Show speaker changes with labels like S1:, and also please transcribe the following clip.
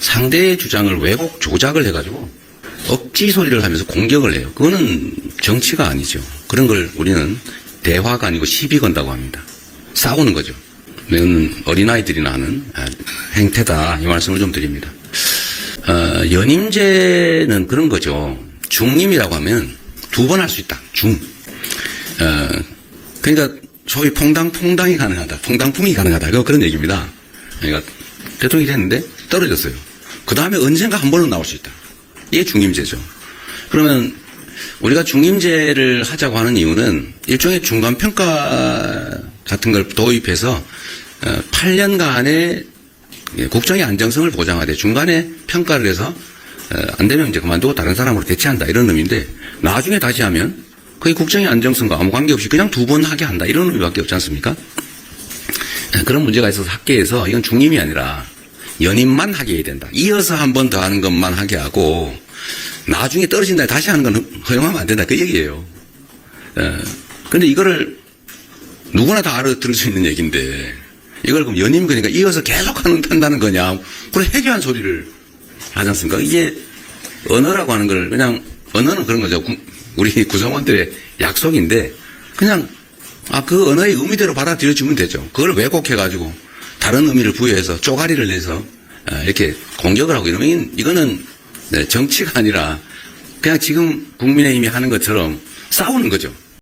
S1: 상대의 주장을 왜곡 조작을 해가지고 억지 소리를 하면서 공격을 해요. 그거는 정치가 아니죠. 그런 걸 우리는 대화가 아니고 시비 건다고 합니다. 싸우는 거죠. 어린아이들이나 하는 아, 행태다. 이 말씀을 좀 드립니다. 어, 연임제는 그런 거죠. 중임이라고 하면 두 번 할 수 있다. 중. 어, 그러니까 소위 퐁당퐁당이 가능하다. 퐁당풍이 가능하다. 그런 얘기입니다. 그러니까 대통령이 됐는데 떨어졌어요. 그 다음에 언젠가 한 번은 나올 수 있다. 이게 중임제죠. 그러면 우리가 중임제를 하자고 하는 이유는 일종의 중간 평가 같은 걸 도입해서 8년간의 국정의 안정성을 보장하되 중간에 평가를 해서 어, 안 되면 이제 그만두고 다른 사람으로 대체한다 이런 의미인데 나중에 다시 하면 거의 국정의 안정성과 아무 관계없이 그냥 두 번 하게 한다 이런 의미밖에 없지 않습니까? 예, 그런 문제가 있어서 학계에서 이건 중임이 아니라 연임만 하게 해야 된다. 이어서 한 번 더 하는 것만 하게 하고 나중에 떨어진다 다시 하는 건 허용하면 안 된다 그 얘기예요. 그런데 이거를 누구나 다 알아들을 수 있는 얘기인데 이걸 그럼 연임 그러니까 이어서 계속 하는 한다는 거냐 그런 해괴한 소리를 하지 않습니까? 이게 언어라고 하는 걸 그냥 언어는 그런 거죠. 구- 우리 구성원들의 약속인데 그냥 아 그 언어의 의미대로 받아들여 주면 되죠. 그걸 왜곡해 가지고 다른 의미를 부여해서 쪼가리를 내서 아, 이렇게 공격을 하고 이러면 이거는 네, 정치가 아니라 그냥 지금 국민의힘이 하는 것처럼 싸우는 거죠.